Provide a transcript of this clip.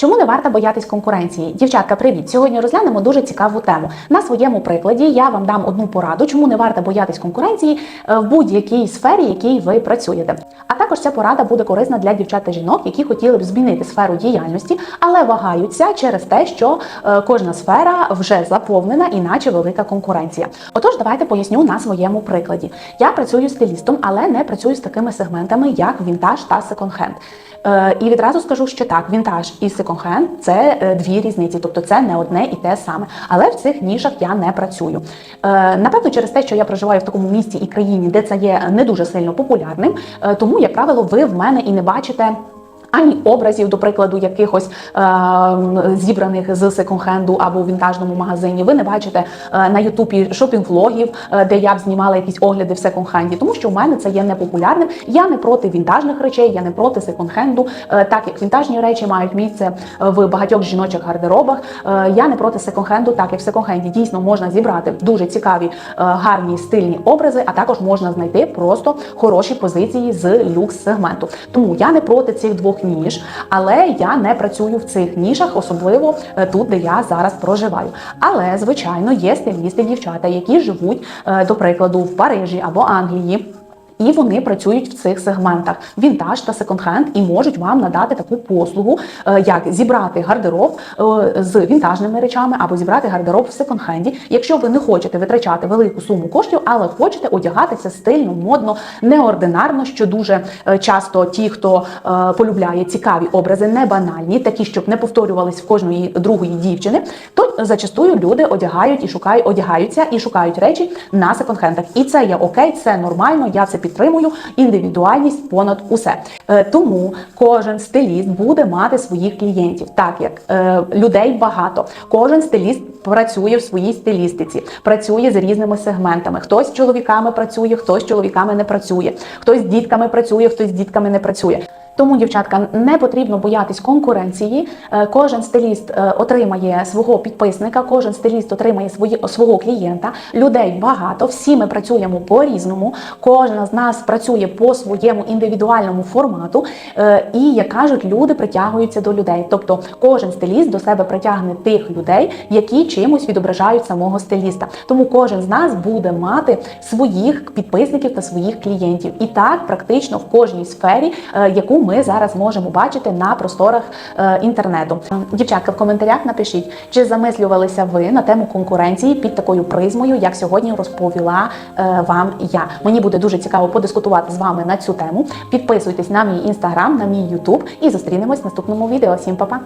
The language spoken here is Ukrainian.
Чому не варто боятись конкуренції? Дівчатка, привіт! Сьогодні розглянемо дуже цікаву тему. На своєму прикладі я вам дам одну пораду, чому не варто боятись конкуренції е, в будь-якій сфері, якій ви працюєте. А також ця порада буде корисна для дівчат та жінок, які хотіли б змінити сферу діяльності, але вагаються через те, що е, кожна сфера вже заповнена, іначе велика конкуренція. Отож, давайте поясню на своєму прикладі. Я працюю стилістом, але не працюю з такими сегментами, як вінтаж та секонд-хенд. Е, І відразу скажу, що так, вінтаж і секонд-хенд – це е, дві різниці, тобто це не одне і те саме. Але в цих нішах я не працюю. Е, Напевно, через те, що я проживаю в такому місті і країні, де це є не дуже сильно популярним, е, тому, як правило, ви в мене і не бачите. Ані образів, до прикладу, якихось е, зібраних з секонд-хенду або в вінтажному магазині. Ви не бачите е, на Ютубі шопінг-влогів, е, де я б знімала якісь огляди в секонд-хенді, тому що в мене це є непопулярним. Я не проти вінтажних речей, я не проти секонд-хенду, е, так як вінтажні речі мають місце в багатьох жіночих гардеробах. Е, я не проти секонд-хенду, так як в секонд-хенді дійсно можна зібрати дуже цікаві, е, гарні стильні образи, а також можна знайти просто хороші позиції з люкс-сегменту. Тому я не проти цих двох ніж, але я не працюю в цих нішах, особливо е, тут, де я зараз проживаю. Але звичайно є стилісти, дівчата, які живуть, е, до прикладу, в Парижі або Англії. І вони працюють в цих сегментах вінтаж та секонд-хенд і можуть вам надати таку послугу, е, як зібрати гардероб е, з вінтажними речами або зібрати гардероб в секонд-хенді, якщо ви не хочете витрачати велику суму коштів, але хочете одягатися стильно, модно, неординарно, що дуже е, часто ті, хто полюбляє цікаві образи, не банальні, такі, щоб не повторювались в кожної другої дівчини, то зачастую люди одягають і шукають, одягаються і шукають речі на секонд-хендах. І це є окей, це нормально. Я це підтримую. Індивідуальність понад усе. Е, Тому кожен стиліст буде мати своїх клієнтів, так як е, людей багато. Кожен стиліст працює в своїй стилістиці, працює з різними сегментами. Хтось з чоловіками працює, хтось з чоловіками не працює, хтось з дітками працює, хтось з дітками не працює. Тому, дівчатка, не потрібно боятись конкуренції. Е, Кожен стиліст е, отримає свого підписника, кожен стиліст отримає свої, свого клієнта. Людей багато, всі ми працюємо по-різному. Кожна з нас працює по своєму індивідуальному формату. Е, І як кажуть, люди притягуються до людей. Тобто кожен стиліст до себе притягне тих людей, які чимось відображають самого стиліста. Тому кожен з нас буде мати своїх підписників та своїх клієнтів. І так практично в кожній сфері, яку ми зараз можемо бачити на просторах е, інтернету. Дівчатка, в коментарях напишіть, чи замислювалися ви на тему конкуренції під такою призмою, як сьогодні розповіла е, вам я. Мені буде дуже цікаво подискутувати з вами на цю тему. Підписуйтесь на мій інстаграм, на мій ютуб і зустрінемось в наступному відео. Всім па-па!